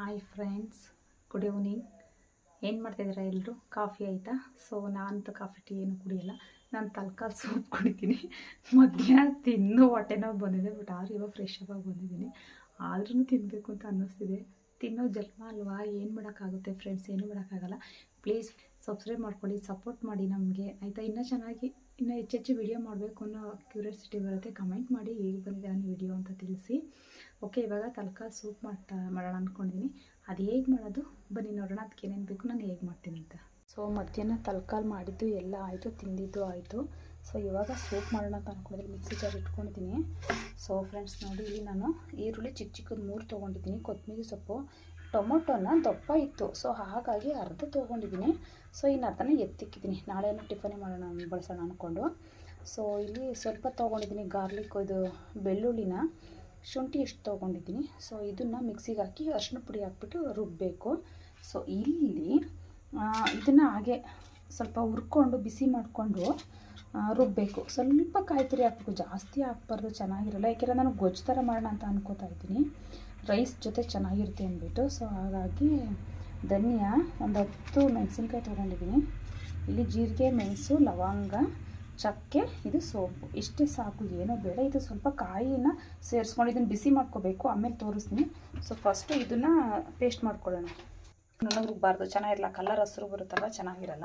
Hi friends good evening ಏನು ಮಾಡ್ತಾಯಿದ್ದೀರಾ ಎಲ್ಲರೂ coffee ಆಯಿತಾ? ಸೊ ನಾನಂತೂ ಕಾಫಿ ಟೀ ಏನು ಕುಡಿಯಲ್ಲ. ನಾನು ತಲ್ಕಾಲ್ ಸೂಪ್ ಕುಡಿತೀನಿ. ಮಧ್ಯಾಹ್ನ ತಿನ್ನೋ ಹೊಟ್ಟೆನೋ ಬಂದಿದೆ ಬಟ್ ಆದ್ರೂ ಇವಾಗ ಫ್ರೆಶ್ ಆಗಿ ಬಂದಿದ್ದೀನಿ. ಆದ್ರೂ ತಿನ್ನಬೇಕು ಅಂತ ಅನ್ನಿಸ್ತಿದೆ. ತಿನ್ನೋ ಜನ್ಮ ಅಲ್ವಾ? ಏನು ಮಾಡೋಕ್ಕಾಗುತ್ತೆ ಫ್ರೆಂಡ್ಸ್ ಏನು ಮಾಡೋಕ್ಕಾಗಲ್ಲ. ಪ್ಲೀಸ್ ಸಬ್ಸ್ಕ್ರೈಬ್ ಮಾಡ್ಕೊಳ್ಳಿ ಸಪೋರ್ಟ್ ಮಾಡಿ ನಮಗೆ. ಆಯಿತಾ? ಇನ್ನೂ ಚೆನ್ನಾಗಿ ಇನ್ನೂ ಹೆಚ್ಚೆಚ್ಚು ವಿಡಿಯೋ ಮಾಡಬೇಕು ಅನ್ನೋ ಕ್ಯೂರಿಯಾಸಿಟಿ ಬರುತ್ತೆ ಕಮೆಂಟ್ ಮಾಡಿ ಹೇಗೆ ಬಂದಿದೆ ಅನ್ನೋ ವಿಡಿಯೋ ಅಂತ ತಿಳಿಸಿ. ಓಕೆ ಇವಾಗ ತಲಕಾಲ್ ಸೂಪ್ ಮಾಡ್ತಾ ಮಾಡೋಣ ಅಂದ್ಕೊಂಡಿದ್ದೀನಿ ಅದು ಹೇಗೆ ಮಾಡೋದು? ಬನ್ನಿ ನೋಡೋಣ ಅದಕ್ಕೆ ಏನೇನು ಬೇಕು, ನಾನು ಹೇಗೆ ಮಾಡ್ತೀನಿ ಅಂತ. ಸೊ ಮಧ್ಯಾಹ್ನ ತಲಕಾಲ್ ಮಾಡಿದ್ದು ಎಲ್ಲ ಆಯಿತು, ತಿಂದಿದ್ದು ಆಯಿತು. ಸೊ ಇವಾಗ ಸೂಪ್ ಮಾಡೋಣ ಅಂತ ಅಂದ್ಕೊಂಡಿದ್ದೀನಿ ಮಿಕ್ಸಿ ಜಾರ್ ಇಟ್ಕೊಂಡಿದ್ದೀನಿ ಸೊ ಫ್ರೆಂಡ್ಸ್ ನೋಡಿ, ಇಲ್ಲಿ ನಾನು ಈರುಳ್ಳಿ ಚಿಕ್ಕ ಚಿಕ್ಕದು ಮೂರು ತೊಗೊಂಡಿದ್ದೀನಿ ಕೊತ್ತಂಬರಿ ಸೊಪ್ಪು. ಟೊಮೊಟೊನ ದಪ್ಪ ಇತ್ತು. ಸೊ, ಹಾಗಾಗಿ ಅರ್ಧ ತೊಗೊಂಡಿದ್ದೀನಿ. ಸೊ, ಇನ್ನು ಅರ್ಧನ ಎತ್ತಿಕ್ಕಿದ್ದೀನಿ. ನಾಳೆನೂ ಟಿಫನ್ ಮಾಡೋಣ, ಬಳಸೋಣ ಅಂದ್ಕೊಂಡು ಸೊ, ಇಲ್ಲಿ ಸ್ವಲ್ಪ ತೊಗೊಂಡಿದ್ದೀನಿ ಗಾರ್ಲಿಕ್ ಇದು ಬೆಳ್ಳುಳ್ಳಿನ. ಶುಂಠಿ ಎಷ್ಟು ತೊಗೊಂಡಿದ್ದೀನಿ. ಸೊ, ಇದನ್ನು ಮಿಕ್ಸಿಗೆ ಹಾಕಿ ಅರಿಶಿನ ಪುಡಿ ಹಾಕ್ಬಿಟ್ಟು ರುಬ್ಬಬೇಕು ಸೊ, ಇಲ್ಲಿ ಇದನ್ನು ಹಾಗೆ ಸ್ವಲ್ಪ ಹುರ್ಕೊಂಡು ಬಿಸಿ ಮಾಡಿಕೊಂಡು ರುಬ್ಬಬೇಕು ಸ್ವಲ್ಪ ಕಾಯಿ ತುರಿ ಹಾಕ್ಬೇಕು. ಜಾಸ್ತಿ ಹಾಕ್ಬಾರ್ದು. ಚೆನ್ನಾಗಿರಲ್ಲ. ಯಾಕೆಂದರೆ ನಾನು ಗೊಜ್ಜು ಥರ ಮಾಡೋಣ ಅಂತ ಅನ್ಕೋತಾ ಇದ್ದೀನಿ. ರೈಸ್ ಜೊತೆ ಚೆನ್ನಾಗಿರುತ್ತೆ ಅಂದ್ಬಿಟ್ಟು. ಸೊ ಹಾಗಾಗಿ ಧನಿಯಾ ಒಂದು ಹತ್ತು ಮೆಣಸಿನ್ಕಾಯಿ ತೊಗೊಂಡಿದ್ದೀನಿ. ಇಲ್ಲಿ ಜೀರಿಗೆ, ಮೆಣಸು, ಲವಂಗ, ಚಕ್ಕೆ, ಇದು ಸೋಂಪು. ಇಷ್ಟೇ ಸಾಕು, ಏನೋ ಬೇಡ. ಇದು ಸ್ವಲ್ಪ ಕಾಯಿನ ಸೇರಿಸ್ಕೊಂಡು ಇದನ್ನು ಬಿಸಿ ಮಾಡ್ಕೋಬೇಕು. ಆಮೇಲೆ ತೋರಿಸ್ತೀನಿ. ಸೊ ಫಸ್ಟು ಇದನ್ನು ಪೇಸ್ಟ್ ಮಾಡ್ಕೊಳ್ಳೋಣ. ನನಗೆ ರುಬ್ಬಾರ್ದು. ಚೆನ್ನಾಗಿರಲ್ಲ. ಕಲರ್ ಹಸಿರು ಬರುತ್ತಲ್ಲ ಚೆನ್ನಾಗಿರಲ್ಲ.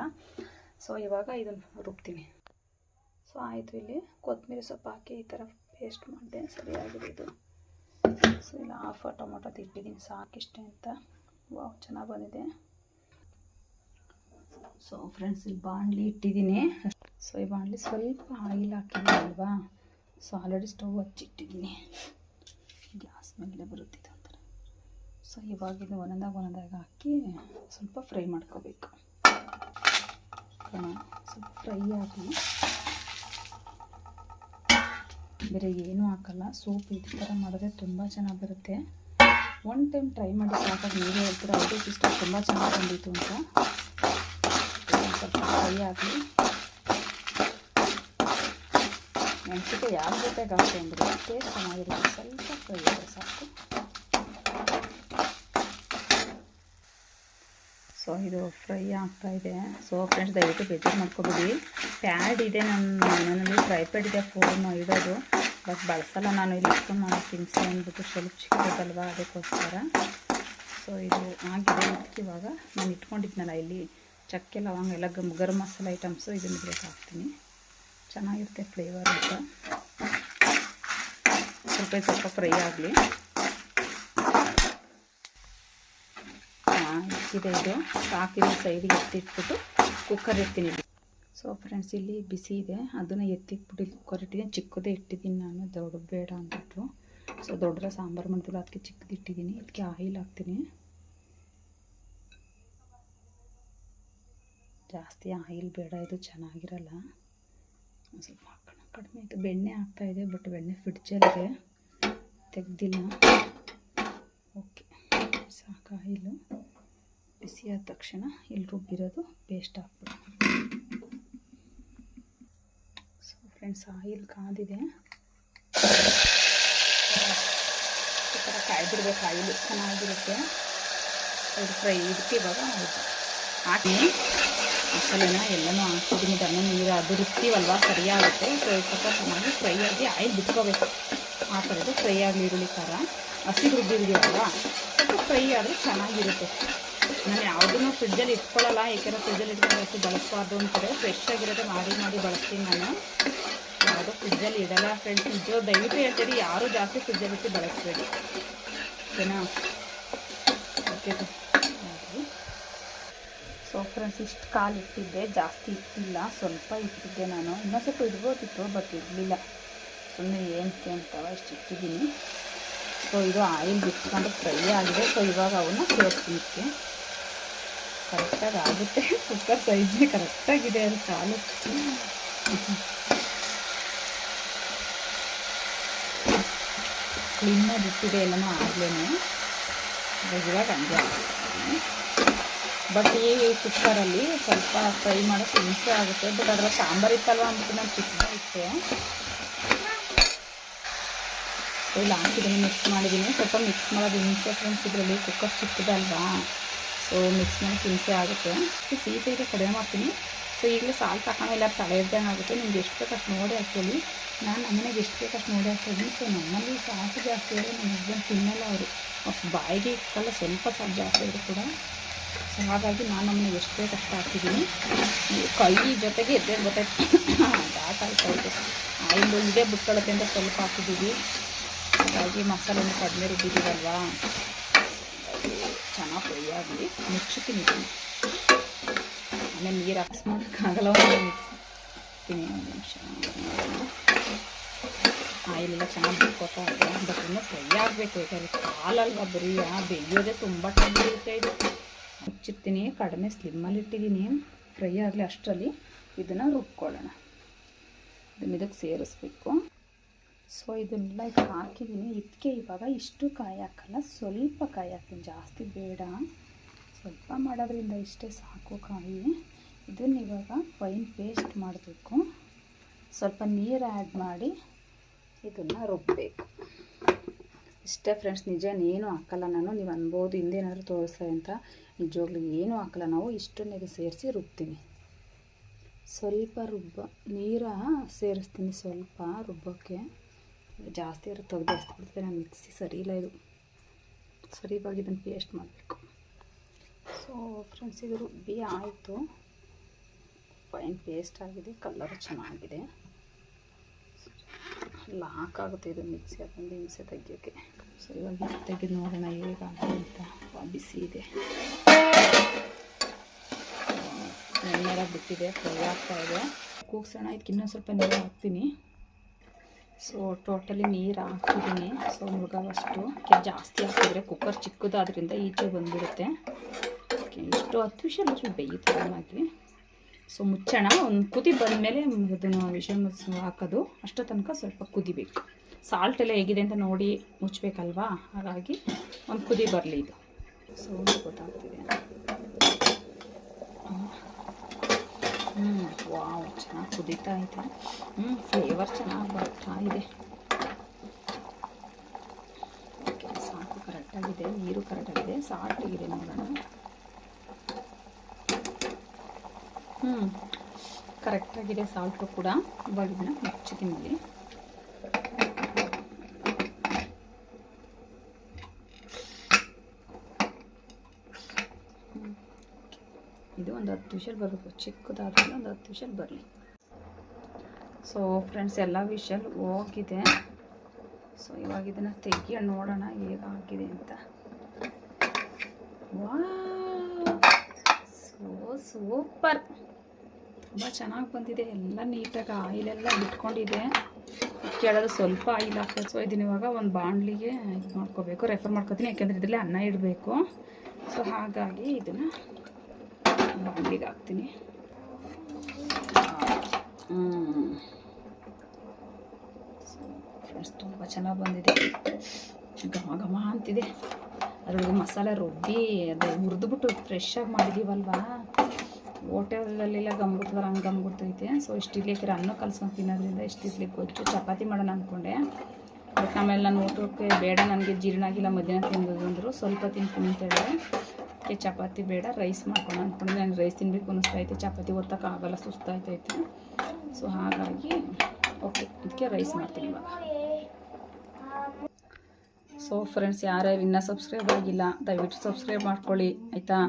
ಸೊ ಇವಾಗ ಇದನ್ನು ರುಬ್ತೀನಿ. ಸೊ ಆಯಿತು ಇಲ್ಲಿ. ಕೊತ್ತಂಬರಿ ಸೊಪ್ಪು ಹಾಕಿ ಈ ಥರ ಪೇಸ್ಟ್ ಮಾಡಿದೆ. ಸರಿಯಾಗಿದೆ ಇದು. ಸೊ ಇಲ್ಲಿ ಹಾಫ್ ಟೊಮೊಟೊ ಇಟ್ಟಿದ್ದೀನಿ ಸಾಕಿಷ್ಟೇ ಅಂತ. ವಾವ್ ಚೆನ್ನಾಗಿ ಬಂದಿದೆ. ಸೊ ಫ್ರೆಂಡ್ಸ್ ಇಲ್ಲಿ ಬಾಣಲಿ ಇಟ್ಟಿದ್ದೀನಿ. ಸೊ ಈ ಬಾಣಲಿ ಸ್ವಲ್ಪ ಆಯಿಲ್ ಹಾಕಿದ್ದೀನಿ ಅಲ್ವಾ? ಸೊ ಆಲ್ರೆಡಿ ಸ್ಟವ್ ಹಚ್ಚಿಟ್ಟಿದ್ದೀನಿ. ಗ್ಯಾಸ್ ಮೇಲೆ ಬರುತ್ತಿದೆ ಒಂಥರ. ಸೊ ಇವಾಗ ಇದು ಒಂದೊಂದಾಗ ಒಂದೊಂದಾಗ ಹಾಕಿ ಸ್ವಲ್ಪ ಫ್ರೈ ಮಾಡ್ಕೋಬೇಕು. ಸ್ವಲ್ಪ ಫ್ರೈ ಆಗಲಿ ಬೇರೆ ಏನೂ ಹಾಕಲ್ಲ. ಸೋಪ್ ಈ ಥರ ಮಾಡಿದ್ರೆ ತುಂಬ ಚೆನ್ನಾಗಿ ಬರುತ್ತೆ. ಒನ್ ಟೈಮ್ ಟ್ರೈ ಮಾಡಿ ಸಾಕಾಗಿ ನೀವೇ ಹೇಳ್ತೀರ? ಅದೇ ಇಷ್ಟ ತುಂಬ ಚೆನ್ನಾಗಿ ಬಂದಿತ್ತು ಅಂತ. ಸ್ವಲ್ಪ ಫ್ರೈ ಆಗಲಿ. ಮೆಣಸಿಗೆ ಯಾವ ಜೊತೆ ಹಾಕಿ ಅಂದರೆ ಟೇಸ್ಟ್ ಚೆನ್ನಾಗಿರುತ್ತೆ. ಸ್ವಲ್ಪ ಫ್ರೈ ಆದರೆ ಸಾಕು. ಸೊ ಇದು ಫ್ರೈ ಆಗ್ತಾ ಇದೆ. ಸೊ ಫ್ರೆಂಡ್ಸ್ ದಯವಿಟ್ಟು ಬೇಜಾರು ಮಾಡ್ಕೊಬೇಡಿ. ಪ್ಯಾಡ್ ಇದೆ ನನ್ನ ಮನೆಯಲ್ಲಿ ಫ್ರೈ ಪ್ಯಾಡ್ ಇದೆ ಫೋನ್ ಇಡೋದು ಬಟ್ ಬಳಸಲ್ಲ. ನಾನು ಇಲ್ಲಿ ಇಟ್ಕೊಂಡು ನಾನು ತಿನ್ಸಿ ಅಂದ್ಬಿಟ್ಟು ಸ್ವಲ್ಪ ಚಿಕ್ಕದಲ್ವ ಅದಕ್ಕೋಸ್ಕರ. ಸೊ ಇದು ಆಗಿದೆ. ಇವಾಗ ನಾನು ಇಟ್ಕೊಂಡಿದ್ನಲ್ಲ, ಇಲ್ಲಿ ಚಕ್ಕೆ ಲವಂಗ ಎಲ್ಲ ಗಮ್, ಗರಂ ಮಸಾಲೆ ಐಟಮ್ಸು ಇದನ್ನು ಇದಕ್ಕೆ ಹಾಕ್ತೀನಿ. ಚೆನ್ನಾಗಿರುತ್ತೆ ಫ್ಲೇವರ್ ಅಂತ. ಸ್ವಲ್ಪ ಸ್ವಲ್ಪ ಫ್ರೈ ಆಗಲಿ. ಇದೆ. ಇದು ಸಾಕಿದ ಸೈಡಿಗೆ ಎತ್ತಿಟ್ಬಿಟ್ಟು ಕುಕ್ಕರ್ ಇರ್ತೀನಿ ಸೊ ಫ್ರೆಂಡ್ಸ್ ಇಲ್ಲಿ ಬಿಸಿ ಇದೆ. ಅದನ್ನು ಎತ್ತಿಟ್ಬಿಟ್ಟು ಕುಕ್ಕರ್ ಇಟ್ಟಿದ್ದೀನಿ ಚಿಕ್ಕದೇ ಇಟ್ಟಿದ್ದೀನಿ ನಾನು. ದೊಡ್ಡ ಬೇಡ ಅಂದ್ಬಿಟ್ಟು ಸೊ ದೊಡ್ಡ ಸಾಂಬಾರು ಮಾಡ್ತಿಲ್ಲ. ಅದಕ್ಕೆ ಚಿಕ್ಕದು ಇಟ್ಟಿದ್ದೀನಿ. ಇದಕ್ಕೆ ಆಯಿಲ್ ಹಾಕ್ತೀನಿ. ಜಾಸ್ತಿ ಆಯಿಲ್ ಬೇಡ. ಇದು ಚೆನ್ನಾಗಿರಲ್ಲ. ಸ್ವಲ್ಪ ಹಾಕೋಣ. ಕಡಿಮೆ ಆಯಿತು. ಬೆಣ್ಣೆ ಹಾಕ್ತಾಯಿದೆ ಬಟ್ ಬೆಣ್ಣೆ ಫ್ರಿಡ್ಜಲ್ಲಿದೆ ತೆಗ್ದಿಲ್ಲ. ಓಕೆ. ಸಾಕು ಆಯಿಲು. ಬಿಸಿಯಾದ ತಕ್ಷಣ ಇಲ್ಲಿ ರುಬ್ಬಿರೋದು ಪೇಸ್ಟ್ ಹಾಕ್ಬಿಡು ಸೊ ಫ್ರೆಂಡ್ಸ್ ಆಯಿಲ್ ಕಾದಿದೆ. ಈ ಥರ ಕಾಯ್ದಿರ್ಬೇಕು ಆಯಿಲ್ ಚೆನ್ನಾಗಿರುತ್ತೆ. ಇದು ಫ್ರೈ, ಇದಕ್ಕೆ ಇವಾಗ ಹಾಕಿ ಮಸಾಲೆನ ಎಲ್ಲನೂ ಹಾಕ್ತಿದ್ದೀನಿ ದನ್ನ ನೀರು ಅದು ರುಬ್ತೀವಲ್ವ ಸರಿಯಾಗುತ್ತೆ. ಸ್ವಲ್ಪ ಚೆನ್ನಾಗಿ ಫ್ರೈ ಆಗಿ ಆಯಿಲ್ ಬಿಟ್ಕೋಬೇಕು. ಆ ಥರದ್ದು ಫ್ರೈ ಆಗಲಿ, ಈರುಳ್ಳಿ ಖಾರ. ಹಸಿ ರುಬ್ಬಿದೆಯಲ್ವ ಸ್ವಲ್ಪ ಫ್ರೈ ಆದರೆ ಚೆನ್ನಾಗಿರುತ್ತೆ. ನಾನು ಯಾವುದನ್ನು ಫ್ರಿಜ್ಜಲ್ಲಿ ಇಟ್ಕೊಳ್ಳಲ್ಲ, ಏಕೆಂದ್ರೆ ಫ್ರಿಜ್ಜಲ್ಲಿ ಇಟ್ಕೊಂಡು ಅಷ್ಟು ಬಳಸಬಾರ್ದು ಅಂತಾರೆ. ಫ್ರೆಶ್ ಆಗಿರೋದು ಮಾಡಿ ಮಾಡಿ ಬಳಸ್ತೀನಿ ನಾನು. ಯಾವುದೋ ಫ್ರಿಜ್ಜಲ್ಲಿ ಇಡಲ್ಲ ಫ್ರೆಂಡ್ಸ್ ನಿಜ ದಯವಿಟ್ಟು ಹೇಳ್ತೀರಿ, ಯಾರೂ ಜಾಸ್ತಿ ಫ್ರಿಜ್ಜಲ್ಲಿ ಇಟ್ಟು ಬಳಸಬೇಡಿ. ಓಕೆನಾ? ಓಕೆ ಸೊ ಫ್ರೆಂಡ್ಸ್ ಇಷ್ಟು ಕಾಲು ಇಟ್ಟಿದ್ದೆ. ಜಾಸ್ತಿ ಇಟ್ಟಿಲ್ಲ, ಸ್ವಲ್ಪ ಇಟ್ಟಿದ್ದೆ ನಾನು. ಇನ್ನೂ ಸ್ವಲ್ಪ ಇಡ್ಬೋದಿತ್ತು ಬಟ್ ಇರಲಿಲ್ಲ ಸುಮ್ಮನೆ ಏನಕ್ಕೆ ಅಂತವ ಇಷ್ಟು ಇಟ್ಟಿದ್ದೀನಿ. ಸೊ ಇದು ಆಯಿಲ್ ಬಿಟ್ಕೊಂಡು ಫ್ರೈ ಆಗಿದೆ. ಸೊ ಇವಾಗ ಅವನ್ನ ಸೇರಿಸ್ತೀನಿ ಕರೆಕ್ಟಾಗಿ ಆಗುತ್ತೆ. ಕುಕ್ಕರ್ ಸೈಜ್ನೇ ಕರೆಕ್ಟಾಗಿದೆ ಅದು ಕಾಲು ಕ್ಲೀನಾಗಿ ಬಿಟ್ಟಿದೆ ಎಲ್ಲನೂ ಆಗಲೇ ಇವಾಗ ಹಂಗೆ ಬಟ್ ಈ ಕುಕ್ಕರಲ್ಲಿ ಸ್ವಲ್ಪ ಫ್ರೈ ಮಾಡೋಕ್ಕೆ ಹಿಂಸೆ ಆಗುತ್ತೆ. ಬಟ್ ಅದರ ಸಾಂಬಾರು ಇತ್ತಲ್ವ ಅಂದ್ಬಿಟ್ಟು ನಾನು ಚಿಕ್ಕ ಇಟ್ಟೆ ಇಲ್ಲ ಹಾಕಿದ್ದೀನಿ ಮಿಕ್ಸ್ ಮಾಡಿದ್ದೀನಿ. ಸ್ವಲ್ಪ ಮಿಕ್ಸ್ ಮಾಡೋದು ಹಿಂಸೆ ಫ್ರೆಂಡ್ಸ್ ಇದರಲ್ಲಿ ಕುಕ್ಕರ್ ಚಿಕ್ಕದಲ್ವಾ ಸೊ ಮಿಕ್ಸ್ ಮಾಡೋಕ್ಕೆ ಹಿಂಸೆ ಆಗುತ್ತೆ ಸೊ ಸೀತೆ ಈಗ ಕಡಿಮೆ ಮಾಡ್ತೀನಿ ಸೊ ಈಗಲೇ ಸಾಲು ತಗೊಂಡಿಲ್ಲ ತಲೆ ಇದ್ದಂಗೆ ಆಗುತ್ತೆ ನಿಮ್ಗೆ ಎಷ್ಟು ಬೇಕು ಅಷ್ಟು ನೋಡಿ ಹಾಕ್ಕೊಳ್ಳಿ ನಾನು ನಮ್ಮನೆಗೆ ಎಷ್ಟು ಬೇಕು ನೋಡಿ ಹಾಕ್ತೀನಿ ಸೊ ನಮ್ಮಲ್ಲಿ ಸಾಕು ಜಾಸ್ತಿ ಇದೆ ನಮ್ಮ ಹಸ್ಬೆಂಡ್ ತಿನ್ನಲ್ಲ ಅವರು ಅಷ್ಟು ಬಾಯಿಗೆ ಇಕ್ಕಲ್ಲ ಸ್ವಲ್ಪ ಸಾಕು ಜಾಸ್ತಿ ಆದರೂ ಕೂಡ ಸೊ ಹಾಗಾಗಿ ನಾನು ನಮ್ಮನೆಗೆ ಎಷ್ಟು ಬೇಕು ಅಷ್ಟು ಹಾಕಿದ್ದೀನಿ ಕೈ ಜೊತೆಗೆ ಎದ್ದೆ ಗೊತ್ತಾಯ್ತು ಆಯ್ತಾ ಇದೆ ಆಯಿಲ್ ಇದೇ ಬಿಟ್ಕೊಳ್ಳೋದ್ರಿಂದ ಸ್ವಲ್ಪ ಹಾಕಿದ್ದೀವಿ ಹಾಗಾಗಿ ಮಸಾಲೆ ಕಡಿಮೆ ರುಬ್ಬಿದ್ದೀವಲ್ವಾ ಚೆನ್ನಾಗಿ ಫ್ರೈ ಆಗಲಿ ಮುಚ್ಚುತ್ತೀನಿ ಆಮೇಲೆ ನೀರು ಹಾಕಿಸ್ಮಾಡೋಕ್ಕಾಗಲ್ಲ ಒಂದು ಮಿಕ್ಸ್ತೀನಿ ಒಂದು ನಿಮಿಷ. ಆಯಿಲೆಲ್ಲ ಚೆನ್ನಾಗಿ ಬಿಟ್ಕೋತಾ ಇದೆ. ಬಟ್ ಇನ್ನೂ ಫ್ರೈ ಆಗಬೇಕು. ಯಾಕಂದರೆ ಕಾಲಲ್ವ ಬರೀ ಬೇಯೋದೇ ತುಂಬ ಟೈಮ್ ಇರುತ್ತೆ ಇದು. ಮುಚ್ಚಿರ್ತೀನಿ ಕಡಿಮೆ ಸ್ಲಿಮ್ಮಲ್ಲಿ ಇಟ್ಟಿದ್ದೀನಿ ಫ್ರೈ ಆಗಲಿ ಅಷ್ಟರಲ್ಲಿ ಇದನ್ನು ರುಬ್ಕೊಳ್ಳೋಣ. ಇದನ್ನು ಇದಕ್ಕೆ ಸೇರಿಸ್ಬೇಕು. ಸೊ ಇದನ್ನೆಲ್ಲ ಇದಕ್ಕೆ ಹಾಕಿದ್ದೀನಿ. ಇದಕ್ಕೆ ಇವಾಗ ಇಷ್ಟು ಕಾಯಿ ಹಾಕಲ್ಲ. ಸ್ವಲ್ಪ ಕಾಯಿ ಹಾಕ್ತೀನಿ. ಜಾಸ್ತಿ ಬೇಡ. ಸ್ವಲ್ಪ ಮಾಡೋದ್ರಿಂದ ಇಷ್ಟೇ ಸಾಕು ಕಾಯಿ. ಇದನ್ನು ಇವಾಗ ಫೈನ್ ಪೇಸ್ಟ್ ಮಾಡಬೇಕು. ಸ್ವಲ್ಪ ನೀರು ಆ್ಯಡ್ ಮಾಡಿ ಇದನ್ನು ರುಬ್ಬಬೇಕು ಇಷ್ಟೇ ಫ್ರೆಂಡ್ಸ್ ನಿಜ ಏನು ಹಾಕಲ್ಲ ನಾನು. ನೀವು ಅನ್ಬೋದು ಹಿಂದೇನಾದರೂ ತೋರಿಸ್ತಾರೆ ಅಂತ. ನಿಜವಾಗ್ಲೂ ಏನೂ ಹಾಕಲ್ಲ ನಾವು. ಇಷ್ಟನ್ನೇ ಸೇರಿಸಿ ರುಬ್ತೀನಿ. ಸ್ವಲ್ಪ ರುಬ್ಬ ನೀರ ಸೇರಿಸ್ತೀನಿ ಸ್ವಲ್ಪ ರುಬ್ಬಕ್ಕೆ. ಜಾಸ್ತಿ ಇರೋ ತೆಗ್ದು ಜಾಸ್ತಿ ಬಿಡ್ತಾರೆ? ನಾನು ಮಿಕ್ಸಿ ಸರಿ ಇಲ್ಲ ಇದು. ಸರಿಯಾಗಿ ಇದನ್ನು ಪೇಸ್ಟ್ ಮಾಡಬೇಕು. ಸೊ ಫ್ರೆಂಡ್ಸ್ ಇದು ರುಬ್ಬಿ ಆಯಿತು. ಫೈನ್ ಪೇಸ್ಟ್ ಆಗಿದೆ ಕಲರು ಚೆನ್ನಾಗಿದೆ. ಲಾಕ್ ಆಗುತ್ತೆ ಇದು ಮಿಕ್ಸಿ ಹಾಕೊಂಡು ಹಿಂಸೆ ತೆಗಿಯೋಕ್ಕೆ ಸೊ ಇವಾಗ ತೆಗೆದು ನೋಡೋಣ ಹೇಗಾಗುತ್ತೆ ಅಂತ. ಬಿಸಿ ಇದೆ. ಎಣ್ಣೆಲ್ಲ ಬಿಟ್ಟಿದೆ ಫ್ರೈ ಆಗ್ತಾ ಇದೆ. ಕೂಗ್ಸೋಣ ಇದಕ್ಕೆ ಇನ್ನೊಂದು ಸ್ವಲ್ಪ ನೀರು ಹಾಕ್ತೀನಿ. ಸೊ ಟೋಟಲಿ ನೀರು ಹಾಕಿದ್ದೀನಿ. ಸೊ ಮುಳುಗೋವಷ್ಟು ಜಾಸ್ತಿ ಹಾಕಿದ್ರೆ ಕುಕ್ಕರ್ ಚಿಕ್ಕದಾದ್ರಿಂದ ಈಚೆ ಬಂದ್ಬಿಡುತ್ತೆ. ಇಷ್ಟು ಹತ್ತು ವಿಷಯ ಅಷ್ಟು ಬೇಯುತ್ತೆ ಚೆನ್ನಾಗಿ. ಸೊ ಮುಚ್ಚೋಣ. ಒಂದು ಕುದಿ ಬಂದಮೇಲೆ ಅದನ್ನು ವಿಷಲ್ ಹಾಕೋದು. ಅಷ್ಟು ತನಕ ಸ್ವಲ್ಪ ಕುದಿಬೇಕು. ಸಾಲ್ಟ್ ಎಲ್ಲ ಹೇಗಿದೆ ಅಂತ ನೋಡಿ ಮುಚ್ಚಬೇಕಲ್ವಾ? ಹಾಗಾಗಿ ಒಂದು ಕುದಿ ಬರಲಿ ಇದು. ಸೊ ಗೊತ್ತಾಗ್ತಿದೆ. ಹ್ಞೂ ವಾವ್, ಚೆನ್ನಾಗಿ ಕುದೀತಾ ಐತೆ. ಹ್ಞೂ ಫ್ಲೇವರ್ ಚೆನ್ನಾಗಿ ಬರ್ತಾ ಇದೆ. ಸಾಕು, ಕರೆಕ್ಟಾಗಿದೆ, ನೀರು ಕರೆಕ್ಟಾಗಿದೆ, ಸಾಲ್ಟಿಗಿದೆ ನೋಡೋಣ. ಹ್ಞೂ ಕರೆಕ್ಟಾಗಿದೆ ಸಾಲ್ಟು ಕೂಡ. ಇವಾಗ ಇದನ್ನ ಮುಚ್ಚಿದ್ದೀನಿ ಇಲ್ಲಿ ಇದು ಒಂದು ಹತ್ತು ವಿಷಲ್ ಬರಬೇಕು. ಚಿಕ್ಕದಾದ್ರೆ ಒಂದು ಹತ್ತು ವಿಷಲ್ ಬರಲಿ. ಸೊ ಫ್ರೆಂಡ್ಸ್ ಎಲ್ಲ ವಿಷಲ್ ಹೋಗಿದೆ. ಸೊ ಇವಾಗ ಇದನ್ನು ತೆಗಿ ನೋಡೋಣ ಹೇಗಾಗಿದೆ ಅಂತ. ಸೊ ಸೂಪರ್ ತುಂಬ ಚೆನ್ನಾಗಿ ಬಂದಿದೆ. ಎಲ್ಲ ನೀಟಾಗಿ ಆಯಿಲೆಲ್ಲ ಬಿಟ್ಕೊಂಡಿದೆ. ಕೇಳೋದು ಸ್ವಲ್ಪ ಆಯಿಲ್ ಹಾಕ್ಬೇಕು ಸೊ ಇದನ್ನ ಇವಾಗ ಒಂದು ಬಾಣಲಿಗೆ ಇದು ಮಾಡ್ಕೋಬೇಕು. ರೆಫರ್ ಮಾಡ್ಕೋತೀನಿ. ಯಾಕೆಂದರೆ ಇದರಲ್ಲಿ ಅನ್ನ ಇಡಬೇಕು. ಸೊ ಹಾಗಾಗಿ ಇದನ್ನು ಬಾಣಲಿಗೆ ಹಾಕ್ತೀನಿ. ಫ್ರೆಂಡ್ಸ್ ತುಂಬ ಚೆನ್ನಾಗಿ ಬಂದಿದೆ. ಘಮ ಘಮ ಅಂತಿದೆ. ಅದರೊಳಗೆ ಮಸಾಲೆ ರುಬ್ಬಿ ಅದು ಹುರಿದ್ಬಿಟ್ಟು ಫ್ರೆಶ್ಶಾಗಿ ಮಾಡಿದ್ದೀವಲ್ವಾ ಹೋಟೆಲಲ್ಲೆಲ್ಲ ಗಮ್ಬಿಡ್ತದಲ್ಲ ಹಂಗೆ ಗಮ್ಬಿಡ್ತೈತೆ ಸೊ ಇಷ್ಟು ಇಡ್ಲಿಕ್ಕೆ ಅನ್ನ ಕಲ್ಸ್ಕೊಂಡು ತಿನ್ನೋದ್ರಿಂದ ಇಷ್ಟು ಇಡ್ಲಿ ಗೊಜ್ಜು, ಚಪಾತಿ ಮಾಡೋಣ ಅಂದ್ಕೊಂಡೆ ಬಟ್ ಆಮೇಲೆ ನಾನು ಊಟಕ್ಕೆ ಬೇಡ, ನನಗೆ ಜೀರ್ಣ ಆಗಿಲ್ಲ ಮಧ್ಯಾಹ್ನ ತಿನ್ನೋದು ಅಂದರು. ಸ್ವಲ್ಪ ತಿನ್ಕೊಂಡು ಅಂತೇಳಿ ಅದಕ್ಕೆ ಚಪಾತಿ ಬೇಡ ರೈಸ್ ಮಾಡ್ಕೊಂಡು ಅಂದ್ಕೊಂಡು ನನಗೆ ರೈಸ್ ತಿನ್ನಬೇಕು ಅನ್ನಿಸ್ತೈತೆ ಚಪಾತಿ ಒತ್ತಕ್ಕಾಗಲ್ಲ, ಸುಸ್ತಾಯ್ತೈತೆ. ಸೊ ಹಾಗಾಗಿ ಓಕೆ ಅದಕ್ಕೆ ರೈಸ್ ಮಾಡ್ತೀನಿ ಇವಾಗ. ಸೊ ಫ್ರೆಂಡ್ಸ್ ಯಾರ್ಯಾರು ಇನ್ನೂ ಸಬ್ಸ್ಕ್ರೈಬ್ ಆಗಿಲ್ಲ, ದಯವಿಟ್ಟು ಸಬ್ಸ್ಕ್ರೈಬ್ ಮಾಡ್ಕೊಳ್ಳಿ, ಆಯಿತಾ?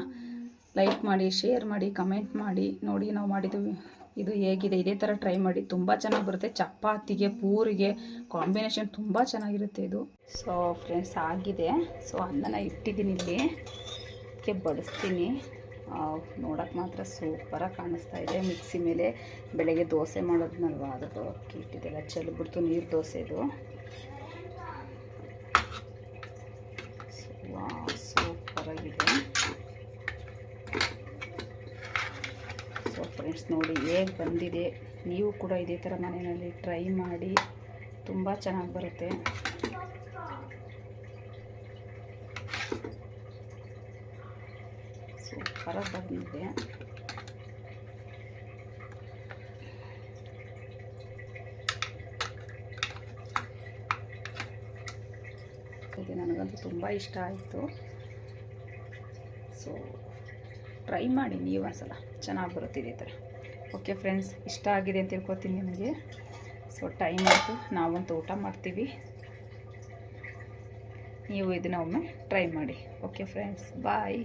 ಲೈಕ್ ಮಾಡಿ ಶೇರ್ ಮಾಡಿ ಕಮೆಂಟ್ ಮಾಡಿ. ನೋಡಿ, ನಾವು ಮಾಡಿದ್ದು ಇದು ಹೇಗಿದೆ? ಇದೇ ಥರ ಟ್ರೈ ಮಾಡಿ. ತುಂಬ ಚೆನ್ನಾಗಿ ಬರುತ್ತೆ. ಚಪಾತಿಗೆ, ಪೂರಿಗೆ ಕಾಂಬಿನೇಷನ್ ತುಂಬ ಚೆನ್ನಾಗಿರುತ್ತೆ ಇದು. ಸೊ ಫ್ರೆಂಡ್ಸ್ ಆಗಿದೆ. ಸೊ ಅನ್ನನ ಇಟ್ಟಿದ್ದೀನಿ ಇಲ್ಲಿ. ಅದಕ್ಕೆ ಬಡಿಸ್ತೀನಿ. ನೋಡೋಕ್ಕೆ ಮಾತ್ರ ಸೂಪರಾಗಿ ಕಾಣಿಸ್ತಾ ಇದೆ. ಮಿಕ್ಸಿ ಮೇಲೆ ಬೆಳಗ್ಗೆ ದೋಸೆ ಮಾಡೋದ್ನಲ್ವ? ಅದು ಅಕ್ಕಿ ಇಟ್ಟಿದ್ದೆಲ್ಲ ಚೆಲ್ಬಿಡ್ತು ನೀರು ದೋಸೆದು. ಸೂಪರಾಗಿದೆ ಸೊ ಫ್ರೆಂಡ್ಸ್ ನೋಡಿ ಹೇಗೆ ಬಂದಿದೆ. ನೀವು ಕೂಡ ಇದೇ ಥರ ಮನೆಯಲ್ಲಿ ಟ್ರೈ ಮಾಡಿ. ತುಂಬ ಚೆನ್ನಾಗಿ ಬರುತ್ತೆ. ಸೂಪರಾಗಿ ಬಂದಿದೆ ನನಗಂತೂ ತುಂಬ ಇಷ್ಟ ಆಯಿತು. ಸೊ ಟ್ರೈ ಮಾಡಿ ನೀವು ಒಂದ್ಸಲ. ಚೆನ್ನಾಗಿ ಬರುತ್ತೆ ಈ ಥರ. ಓಕೆ ಫ್ರೆಂಡ್ಸ್ ಇಷ್ಟ ಆಗಿದೆ ಅಂತ ತಿಳ್ಕೊತೀನಿ ನಿಮಗೆ. ಸೊ ಟೈಮ್ ಆಯಿತು. ನಾವಂತೂ ಊಟ ಮಾಡ್ತೀವಿ. ನೀವು ಇದನ್ನ ಒಮ್ಮೆ ಟ್ರೈ ಮಾಡಿ. Okay friends bye